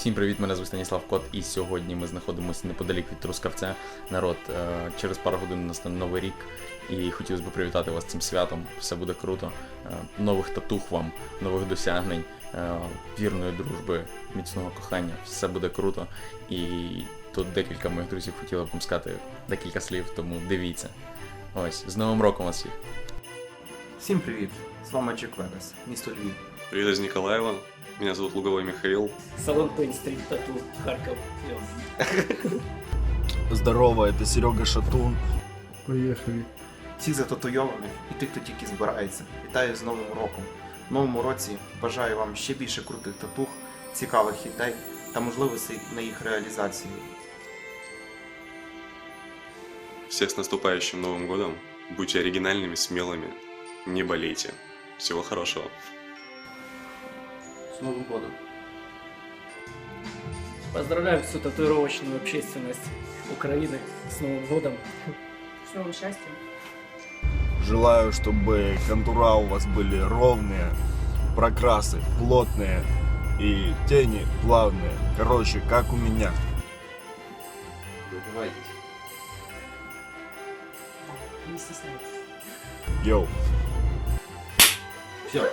Всім привіт, мене звуть Станіслав Кот, і сьогодні ми знаходимося неподалік від Трускавця. Народ, е, через пару годин настане новий рік, і хотілося б привітати вас цим святом. Все буде круто. Е, Нових татух вам, нових досягнень, е, вірної дружби, міцного кохання. Все буде круто. І тут декілька моїх друзів хотіли б вам сказати декілька слів, тому дивіться. Ось, з Новим роком вас всіх! Всім привіт! З вами Джек Вегас, місто Львів. Привет из Николаева. Меня зовут Луговой Михаил. Салон Пейн Стрит Тату, Харьков. Идем. Здорово, это Серега Шатун. Поїхали. Всіх зататуйованих і тих, хто тільки збирається. Вітаю з Новим роком. В новому році бажаю вам ще більше крутих татух, цікавих ідей та можливостей на їх реалізацію. Всех с наступающим Новым годом. Будьте оригинальными, смелыми. Не болейте. Всего хорошего. З Новим годом! Поздравляю всю татуировочную общественность Украины с Новым годом. С новым счастьем. Желаю, чтобы контура у вас были ровные, прокрасы плотные и тени плавные. Короче, как у меня. Не стесняйтесь. Йоу. Все,